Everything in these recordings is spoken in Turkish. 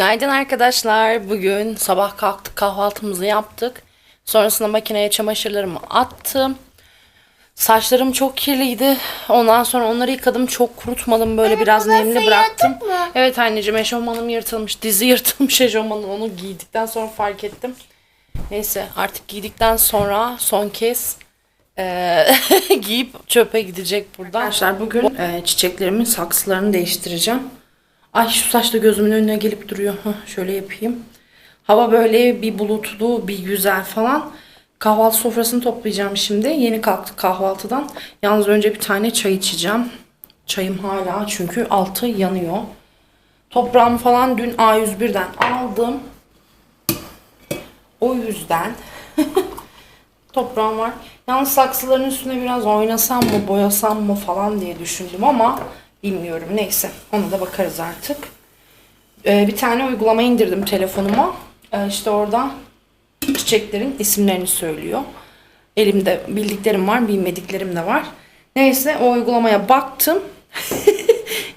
Günaydın arkadaşlar. Bugün sabah kalktık kahvaltımızı yaptık. Sonrasında makineye çamaşırlarımı attım. Saçlarım çok kirliydi. Ondan sonra onları yıkadım. Çok kurutmadım. Böyle biraz nemli bıraktım. Evet anneciğim eşofmanım yırtılmış. Dizi yırtılmış eşofmanım. Onu giydikten sonra fark ettim. Neyse artık giydikten sonra son kez eee, giyip çöpe gidecek buradan. Arkadaşlar bugün eee, çiçeklerimin saksılarını değiştireceğim. Ay şu saç da gözümün önüne gelip duruyor. Hah, şöyle yapayım. Hava böyle bir bulutlu, bir güzel falan. Kahvaltı sofrasını toplayacağım şimdi. Yeni kalktık kahvaltıdan. Yalnız önce bir tane çay içeceğim. Çayım hala çünkü altı yanıyor. Toprağımı falan dün A101'den aldım. O yüzden toprağım var. Yalnız saksıların üstüne biraz oynasam mı, boyasam mı falan diye düşündüm ama bilmiyorum. Neyse, ona da bakarız artık. Ee, bir tane uygulama indirdim telefonuma. Ee, işte orada çiçeklerin isimlerini söylüyor. Elimde bildiklerim var, bilmediklerim de var. Neyse o uygulamaya baktım.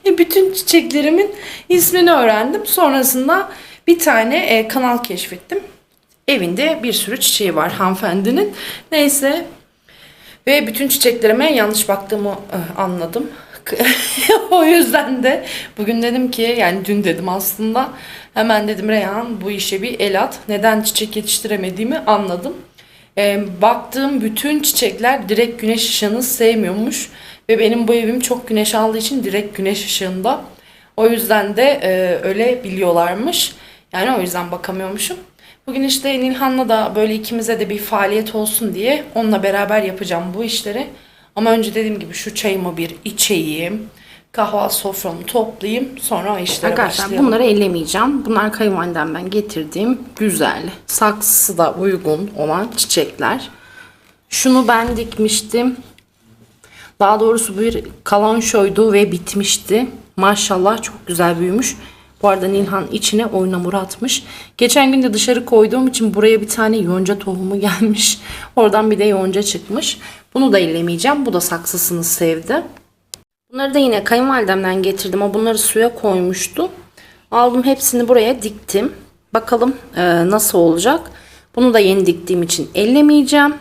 E, Bütün çiçeklerimin ismini öğrendim. Sonrasında bir tane e, kanal keşfettim. Evinde bir sürü çiçeği var hanımefendinin. Neyse ve bütün çiçeklerime yanlış baktığımı e, anladım. o yüzden de bugün dedim ki yani dün dedim aslında hemen dedim Reyhan bu işe bir el at. Neden çiçek yetiştiremediğimi anladım. E, baktığım bütün çiçekler direkt güneş ışığını sevmiyormuş. Ve benim bu evim çok güneş aldığı için direkt güneş ışığında. O yüzden de e, öyle biliyorlarmış. Yani o yüzden bakamıyormuşum. Bugün işte Nilhan'la da böyle ikimize de bir faaliyet olsun diye onunla beraber yapacağım bu işleri. Ama önce dediğim gibi şu çayımı bir içeyim. Kahvaltı soframı toplayayım. Sonra işlere Arkadaşlar başlayalım. bunları ellemeyeceğim. Bunlar kayınvalidemden getirdiğim güzel, saksısı da uygun olan çiçekler. Şunu ben dikmiştim. Daha doğrusu bir kalanşoydu ve bitmişti. Maşallah çok güzel büyümüş. Bu arada Nilhan içine oynamur atmış. Geçen gün de dışarı koyduğum için buraya bir tane yonca tohumu gelmiş. Oradan bir de yonca çıkmış. Bunu da ellemeyeceğim. Bu da saksısını sevdi. Bunları da yine kayınvalidemden getirdim. O bunları suya koymuştu. Aldım hepsini buraya diktim. Bakalım e, nasıl olacak. Bunu da yeni diktiğim için ellemeyeceğim.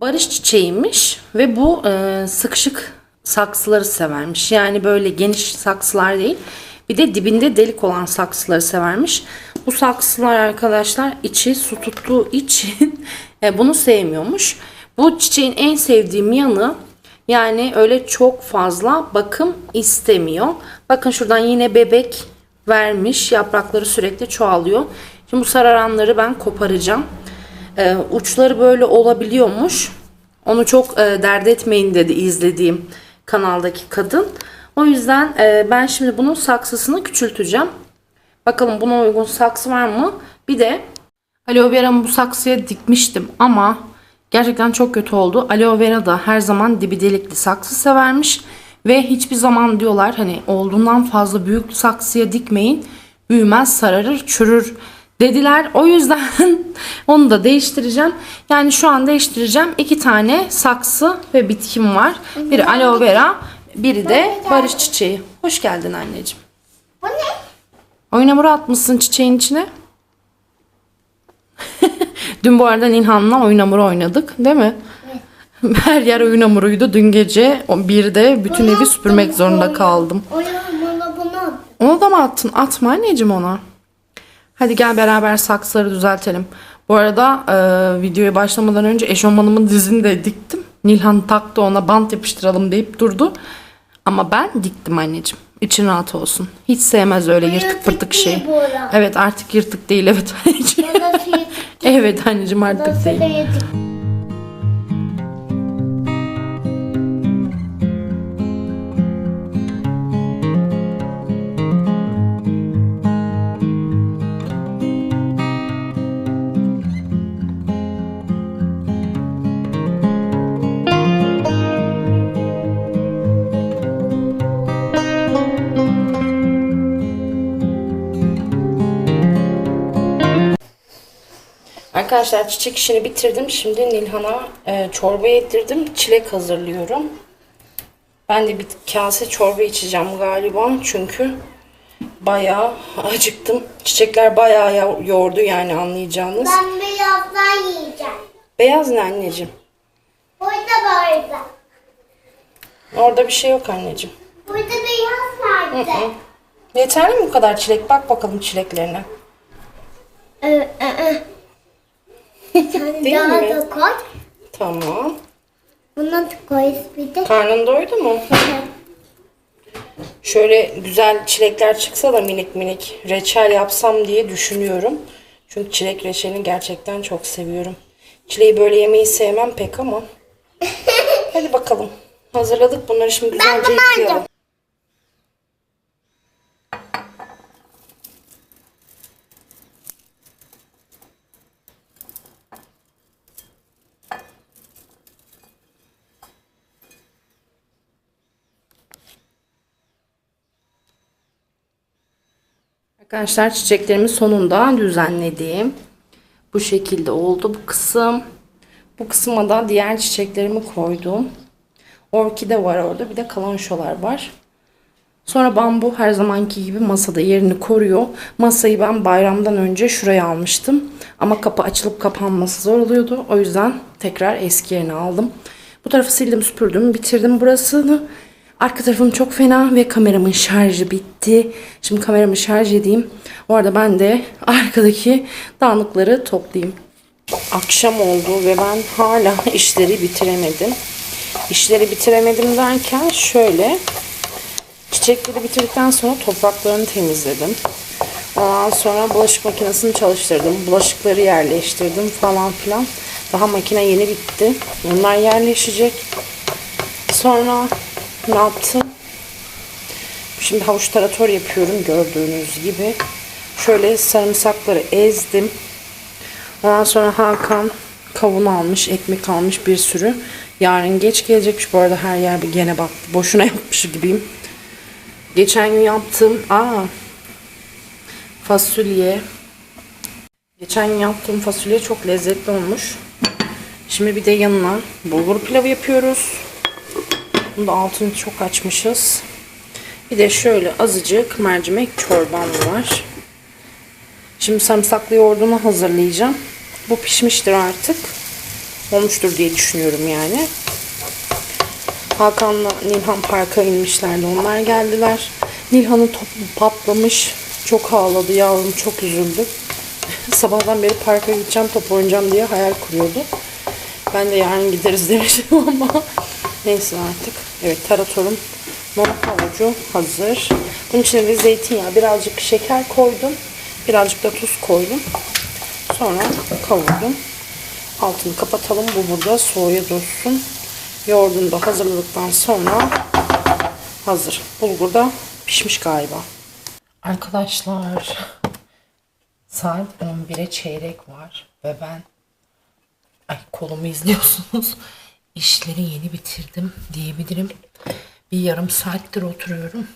Barış çiçeğiymiş ve bu e, sıkışık saksıları severmiş. Yani böyle geniş saksılar değil. Bir de dibinde delik olan saksıları severmiş. Bu saksılar arkadaşlar içi su tuttuğu için e, bunu sevmiyormuş. Bu çiçeğin en sevdiğim yanı yani öyle çok fazla bakım istemiyor. Bakın şuradan yine bebek vermiş. Yaprakları sürekli çoğalıyor. Şimdi bu sararanları ben koparacağım. Ee, uçları böyle olabiliyormuş. Onu çok e, dert etmeyin dedi izlediğim kanaldaki kadın. O yüzden e, ben şimdi bunun saksısını küçülteceğim. Bakalım buna uygun saksı var mı? Bir de aloe vera'mı bu saksıya dikmiştim ama gerçekten çok kötü oldu. Aloe vera da her zaman dibi delikli saksı severmiş ve hiçbir zaman diyorlar hani olduğundan fazla büyük saksıya dikmeyin. Büyümez, sararır, çürür dediler. O yüzden onu da değiştireceğim. Yani şu an değiştireceğim. iki tane saksı ve bitkim var. Biri aloe vera, biri de barış çiçeği. Hoş geldin anneciğim. Bu ne? Oynamuru atmışsın çiçeğin içine. Dün bu arada Nilhan'la oynamuru oynadık değil mi? Her yer oynamuruydu. Dün gece o birde bütün evi süpürmek zorunda kaldım. O ya bana bunu. Onu da mı attın? Atma anneciğim ona. Hadi gel beraber saksıları düzeltelim. Bu arada e, videoya başlamadan önce eşofmanımın dizini de diktim. Nilhan taktı ona bant yapıştıralım deyip durdu. Ama ben diktim anneciğim. İçin rahat olsun. Hiç sevmez öyle yırtık pırtık şey. Evet artık yırtık değil evet anneciğim. Evet anneciğim artık değil. yedik? Arkadaşlar çiçek işini bitirdim. Şimdi Nilhan'a e, çorba yedirdim. Çilek hazırlıyorum. Ben de bir kase çorba içeceğim galiba. Çünkü bayağı acıktım. Çiçekler bayağı ya- yordu yani anlayacağınız. Ben birazdan yiyeceğim. Beyaz ne anneciğim? Burada burada. Orada bir şey yok anneciğim. Burada beyaz nerede? Yeterli mi bu kadar çilek? Bak bakalım çileklerine. Ee, e, e. Sen Değil daha mi? da koy. Tamam. Buna da koy bir de. Karnın doydu mu? Şöyle güzel çilekler çıksa da minik minik reçel yapsam diye düşünüyorum. Çünkü çilek reçelini gerçekten çok seviyorum. Çileği böyle yemeyi sevmem pek ama. Hadi bakalım. Hazırladık bunları şimdi güzelce bunu yıkayalım. Arkadaşlar çiçeklerimi sonunda düzenledim. Bu şekilde oldu bu kısım. Bu kısma da diğer çiçeklerimi koydum. Orkide var orada bir de kalançolar var. Sonra bambu her zamanki gibi masada yerini koruyor. Masayı ben bayramdan önce şuraya almıştım. Ama kapı açılıp kapanması zor oluyordu. O yüzden tekrar eski yerine aldım. Bu tarafı sildim süpürdüm bitirdim burasını. Arka tarafım çok fena ve kameramın şarjı bitti. Şimdi kameramı şarj edeyim. O arada ben de arkadaki dağınıkları toplayayım. Akşam oldu ve ben hala işleri bitiremedim. İşleri bitiremedim derken şöyle Çiçekleri bitirdikten sonra topraklarını temizledim. Ondan sonra bulaşık makinesini çalıştırdım. Bulaşıkları yerleştirdim falan filan. Daha makine yeni bitti. Onlar yerleşecek. Sonra ne yaptım? Şimdi havuç tarator yapıyorum gördüğünüz gibi. Şöyle sarımsakları ezdim. Ondan sonra Hakan kavun almış, ekmek almış bir sürü. Yarın geç gelecekmiş. Bu arada her yer bir gene baktı. Boşuna yapmış gibiyim. Geçen gün yaptığım aa fasulye. Geçen gün yaptığım fasulye çok lezzetli olmuş. Şimdi bir de yanına bulgur pilavı yapıyoruz. Bunu da altını çok açmışız. Bir de şöyle azıcık mercimek çorbam var. Şimdi sarımsaklı yoğurdunu hazırlayacağım. Bu pişmiştir artık. Olmuştur diye düşünüyorum yani. Hakan'la Nilhan parka inmişlerdi. Onlar geldiler. Nilhan'ın topu patlamış. Çok ağladı yavrum. Çok üzüldü. Sabahdan beri parka gideceğim top oynayacağım diye hayal kuruyordu. Ben de yarın gideriz demiştim ama neyse artık. Evet taratorum non havucu hazır. Bunun içine de zeytinyağı birazcık şeker koydum. Birazcık da tuz koydum. Sonra kavurdum. Altını kapatalım. Bu burada soğuya dursun. Yoğurdunu da hazırladıktan sonra hazır. Bulgur da pişmiş galiba. Arkadaşlar saat 11'e çeyrek var ve ben ay kolumu izliyorsunuz. İşleri yeni bitirdim diyebilirim. Bir yarım saattir oturuyorum.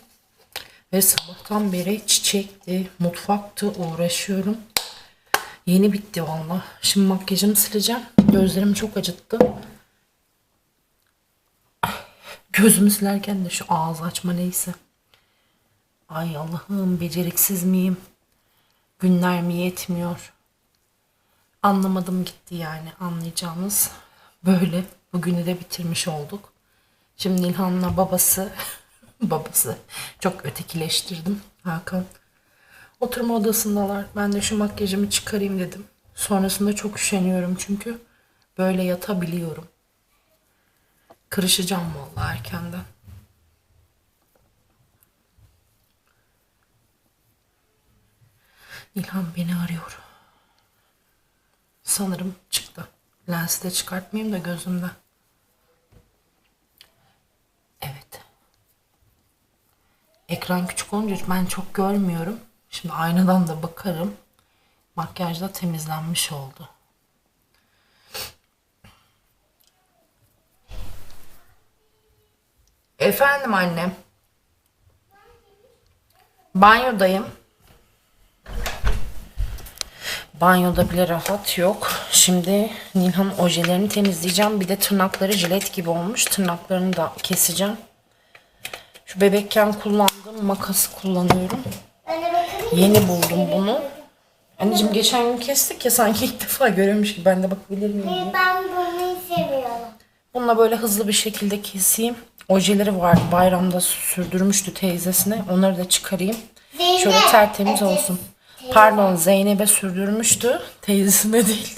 Ve sabahtan beri çiçekti, mutfaktı uğraşıyorum. Yeni bitti valla. Şimdi makyajımı sileceğim. Gözlerim çok acıttı. Gözümü silerken de şu ağız açma neyse. Ay Allah'ım beceriksiz miyim? Günler mi yetmiyor? Anlamadım gitti yani anlayacağınız. Böyle bugünü de bitirmiş olduk. Şimdi Nilhan'la babası babası çok ötekileştirdim Hakan. Oturma odasındalar. Ben de şu makyajımı çıkarayım dedim. Sonrasında çok üşeniyorum çünkü böyle yatabiliyorum. Kırışacağım vallahi erkenden. İlhan beni arıyor. Sanırım çıktı. Lensi de çıkartmayayım da gözümden. Evet. Ekran küçük olunca ben çok görmüyorum. Şimdi aynadan da bakarım. Makyaj da temizlenmiş oldu. Efendim annem. Banyodayım. Banyoda bile rahat yok. Şimdi Nilhan ojelerini temizleyeceğim. Bir de tırnakları jilet gibi olmuş. Tırnaklarını da keseceğim. Şu bebekken kullandığım makası kullanıyorum. Yeni buldum bunu. Anneciğim geçen gün kestik ya sanki ilk defa görüyormuş gibi. Ben de bakabilir miyim diye. Ben bunu seviyorum. Bununla böyle hızlı bir şekilde keseyim. Ojeleri vardı bayramda sürdürmüştü teyzesine. Onları da çıkarayım. Zeynep, Şöyle tertemiz olsun. Pardon Zeynep'e sürdürmüştü. Teyzesine değil.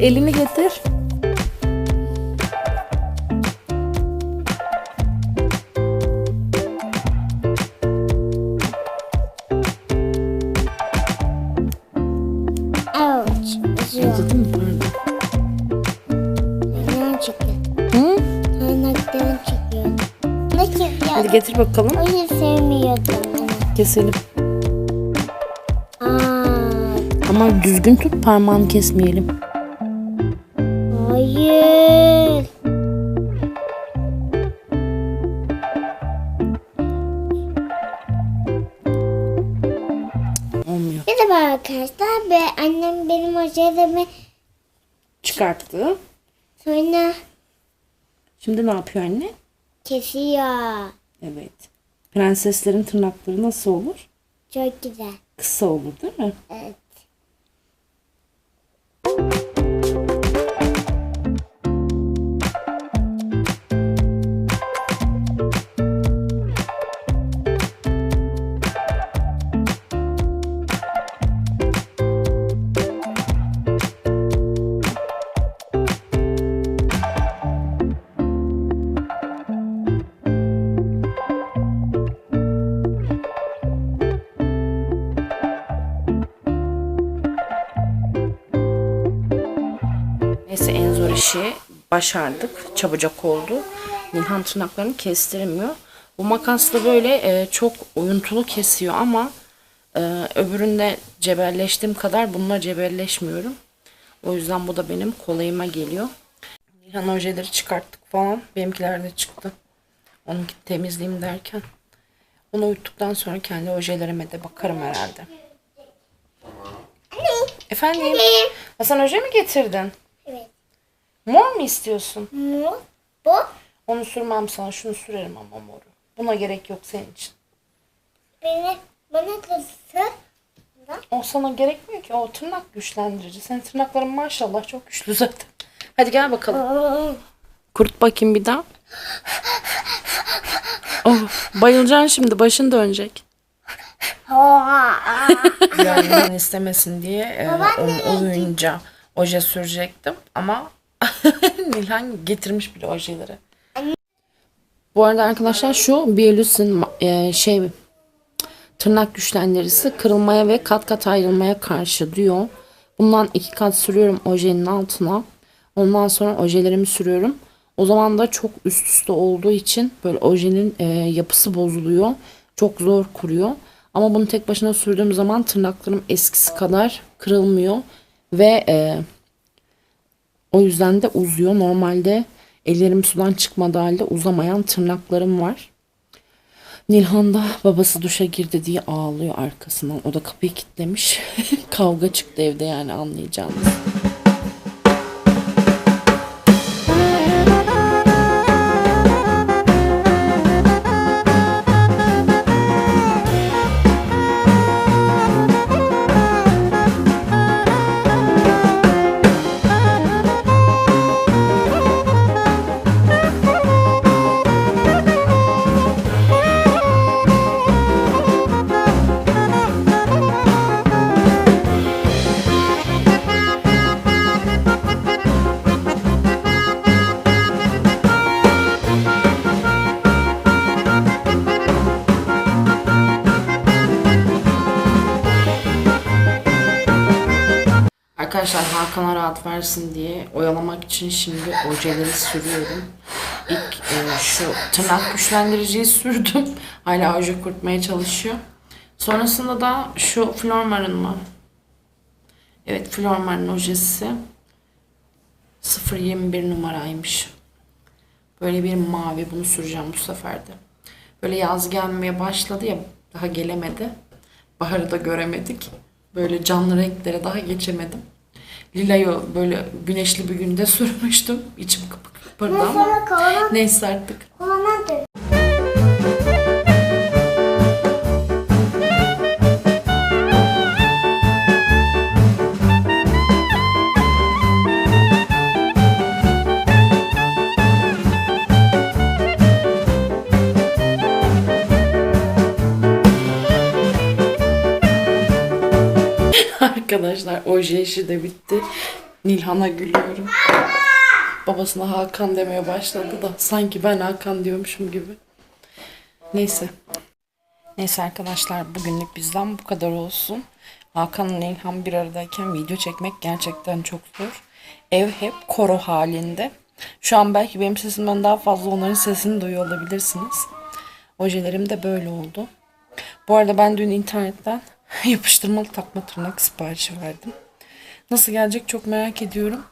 Elini getir. Acıdı mı? Pardon. Ne çıkıyor? Hı? Tırnaklarım çıkıyor. Ne çıkıyor? Hadi getir bakalım. Onu sevmiyordum. Keselim. Aa, Ama düzgün tut parmağını kesmeyelim. Çıkarttı. sonra Şimdi ne yapıyor anne? kesiyor. Evet. Prenseslerin tırnakları nasıl olur? Çok güzel. Kısa olur değil mi? Evet. Neyse en zor işi başardık. Çabucak oldu. Nilhan tırnaklarını kestiremiyor. Bu makasla böyle e, çok oyuntulu kesiyor ama e, öbüründe cebelleştiğim kadar bununla cebelleşmiyorum. O yüzden bu da benim kolayıma geliyor. Nilhan ojeleri çıkarttık falan. Benimkiler de çıktı. Onu temizleyeyim derken. Onu uyuttuktan sonra kendi ojelerime de bakarım herhalde. Efendim? Hasan oje mi getirdin? Mor mu istiyorsun? Bu. Bu. Onu sürmem sana. Şunu sürerim ama moru. Buna gerek yok senin için. Beni bana kızsın. O sana gerekmiyor ki. O tırnak güçlendirici. Senin tırnakların maşallah çok güçlü zaten. Hadi gel bakalım. Kurt bakayım bir daha. Oh, bayılacaksın şimdi. Başın dönecek. Yani ben istemesin diye e, onu uyuyunca oje sürecektim ama Nilhan getirmiş bile ojeleri. Bu arada arkadaşlar şu Bielus'un e, şey tırnak güçlendiricisi kırılmaya ve kat kat ayrılmaya karşı diyor. Bundan iki kat sürüyorum ojenin altına. Ondan sonra ojelerimi sürüyorum. O zaman da çok üst üste olduğu için böyle ojenin e, yapısı bozuluyor. Çok zor kuruyor. Ama bunu tek başına sürdüğüm zaman tırnaklarım eskisi kadar kırılmıyor. Ve e, o yüzden de uzuyor. Normalde ellerim sudan çıkmadığı halde uzamayan tırnaklarım var. Nilhan da babası duşa girdi diye ağlıyor arkasından. O da kapıyı kilitlemiş. Kavga çıktı evde yani anlayacağınız. Arkadaşlar Hakan'a rahat versin diye oyalamak için şimdi ojeleri sürüyorum. İlk e, şu tırnak güçlendiriciyi sürdüm. Hala oje kurutmaya çalışıyor. Sonrasında da şu Flormar'ın mı? Evet Flormar'ın ojesi 021 numaraymış. Böyle bir mavi bunu süreceğim bu sefer de. Böyle yaz gelmeye başladı ya daha gelemedi. Baharı da göremedik. Böyle canlı renklere daha geçemedim. Lilayı böyle güneşli bir günde sürmüştüm. İçim kıpır kıpırdı ama neyse artık. kolona Arkadaşlar oje işi de bitti. Nilhan'a gülüyorum. Babasına Hakan demeye başladı da sanki ben Hakan diyormuşum gibi. Neyse. Neyse arkadaşlar bugünlük bizden bu kadar olsun. Hakan'la Nilhan bir aradayken video çekmek gerçekten çok zor. Ev hep koro halinde. Şu an belki benim sesimden daha fazla onların sesini duyuyor olabilirsiniz. Ojelerim de böyle oldu. Bu arada ben dün internetten yapıştırmalı takma tırnak siparişi verdim. Nasıl gelecek çok merak ediyorum.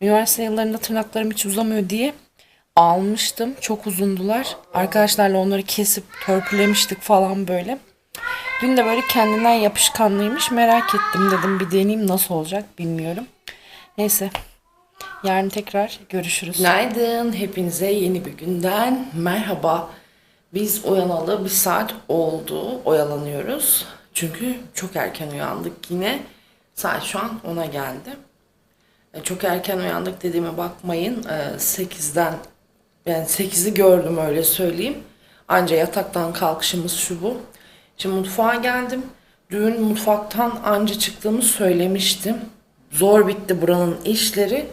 Üniversite yıllarında tırnaklarım hiç uzamıyor diye almıştım. Çok uzundular. Arkadaşlarla onları kesip törpülemiştik falan böyle. Dün de böyle kendinden yapışkanlıymış. Merak ettim dedim bir deneyeyim nasıl olacak bilmiyorum. Neyse. Yarın tekrar görüşürüz. Günaydın. Hepinize yeni bir günden merhaba. Biz uyanalı bir saat oldu. Oyalanıyoruz. Çünkü çok erken uyandık yine. Saat şu an 10'a geldi. E, Çok erken uyandık dediğime bakmayın. E, 8'den yani 8'i gördüm öyle söyleyeyim. Anca yataktan kalkışımız şu bu. Şimdi mutfağa geldim. Dün mutfaktan anca çıktığımı söylemiştim. Zor bitti buranın işleri.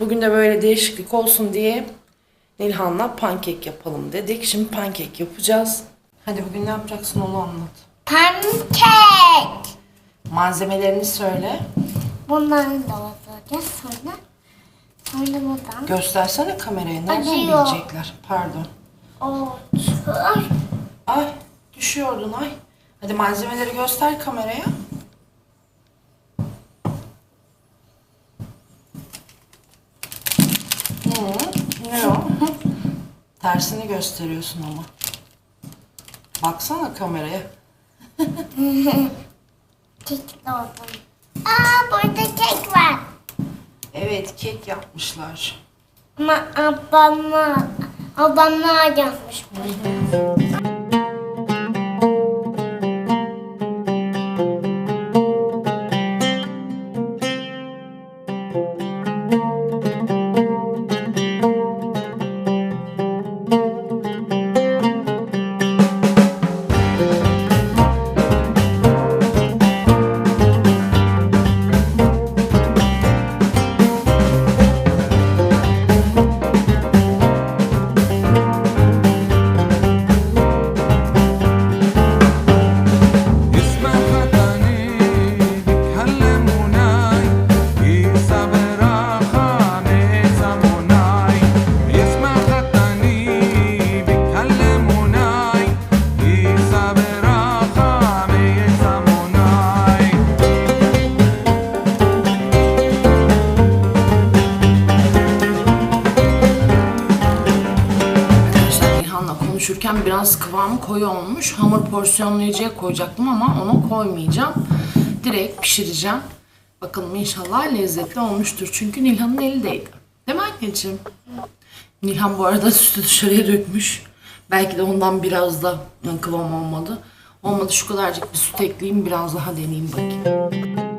Bugün de böyle değişiklik olsun diye Nilhan'la pankek yapalım dedik. Şimdi pankek yapacağız. Hadi bugün ne yapacaksın onu anlat. Pankek. Malzemelerini söyle. Bunları da olacağız sonra. Sonra buradan. Göstersene kameraya. Nereden Acıyor. bilecekler? Pardon. Otur. Ay düşüyordun ay. Hadi malzemeleri göster kameraya. Hı, ne o? Tersini gösteriyorsun ama. Baksana kameraya. Kek olsun. Aa burada kek var. Evet kek yapmışlar. Ama ablamlar, ablamlar yapmış bunu. Konuşurken biraz kıvamı koyu olmuş. Hamur porsiyonlayıcıya koyacaktım ama onu koymayacağım. Direkt pişireceğim. Bakalım inşallah lezzetli olmuştur. Çünkü Nilhan'ın eli değdi. Değil mi anneciğim? Nilhan bu arada sütü dışarıya dökmüş. Belki de ondan biraz da kıvam olmadı. Olmadı şu kadarcık bir süt ekleyeyim biraz daha deneyeyim bakayım.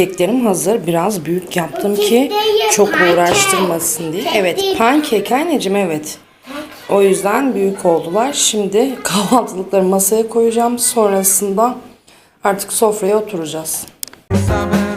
Keklerim hazır. Biraz büyük yaptım ki çok uğraştırmasın diye. Evet pankek anneciğim evet. O yüzden büyük oldular. Şimdi kahvaltılıkları masaya koyacağım. Sonrasında artık sofraya oturacağız. Sabah.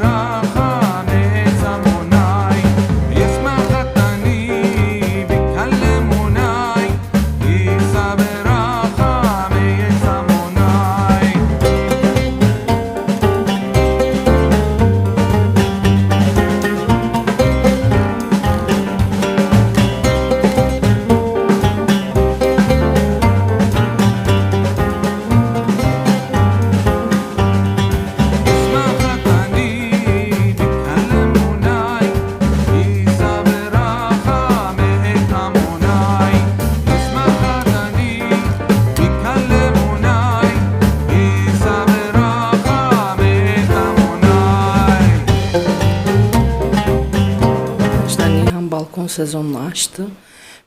Balkon sezonunu açtı.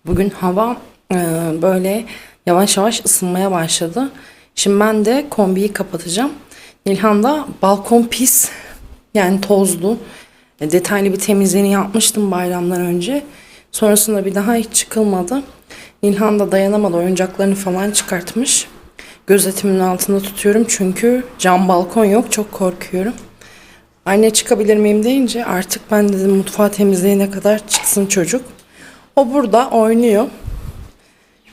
Bugün hava e, böyle yavaş yavaş ısınmaya başladı. Şimdi ben de kombiyi kapatacağım. Nilhan da balkon pis yani tozlu. E, Detaylı bir temizliğini yapmıştım bayramdan önce. Sonrasında bir daha hiç çıkılmadı. Nilhan da dayanamadı oyuncaklarını falan çıkartmış. Gözetimin altında tutuyorum çünkü cam balkon yok çok korkuyorum. Anne çıkabilir miyim deyince artık ben dedim mutfağı temizleyene kadar çıksın çocuk. O burada oynuyor.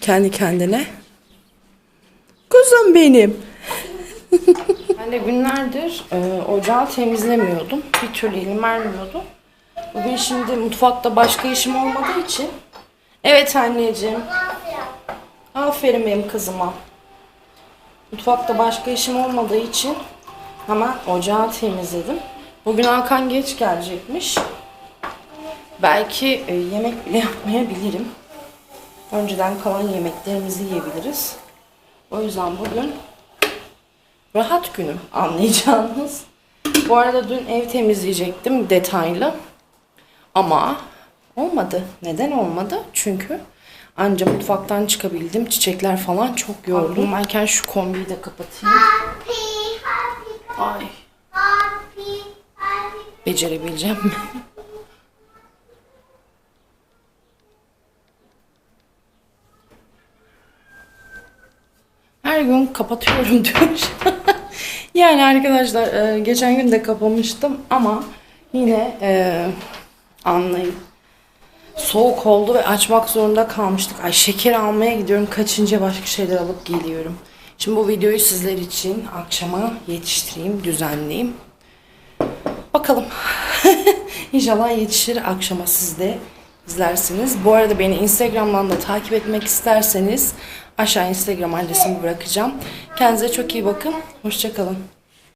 Kendi kendine. Kuzum benim. Ben de günlerdir e, ocağı temizlemiyordum. Bir türlü elim vermiyordu. Bugün şimdi mutfakta başka işim olmadığı için. Evet anneciğim. Aferin benim kızıma. Mutfakta başka işim olmadığı için hemen ocağı temizledim. Bugün Hakan geç gelecekmiş. Belki e, yemek bile yapmayabilirim. Önceden kalan yemeklerimizi yiyebiliriz. O yüzden bugün rahat günüm anlayacağınız. Bu arada dün ev temizleyecektim detaylı. Ama olmadı. Neden olmadı? Çünkü anca mutfaktan çıkabildim. Çiçekler falan çok yordu. Aklımdayken şu kombiyi de kapatayım. Happy, happy, Ay happy, happy. Becerebileceğim mi? Her gün kapatıyorum diyor. yani arkadaşlar e, geçen gün de kapamıştım ama yine e, anlayın. Soğuk oldu ve açmak zorunda kalmıştık. Ay şeker almaya gidiyorum. Kaçınca başka şeyler alıp geliyorum. Şimdi bu videoyu sizler için akşama yetiştireyim, düzenleyeyim. Bakalım. İnşallah yetişir akşama siz de izlersiniz. Bu arada beni Instagram'dan da takip etmek isterseniz aşağı Instagram adresimi bırakacağım. Kendinize çok iyi bakın. Hoşçakalın.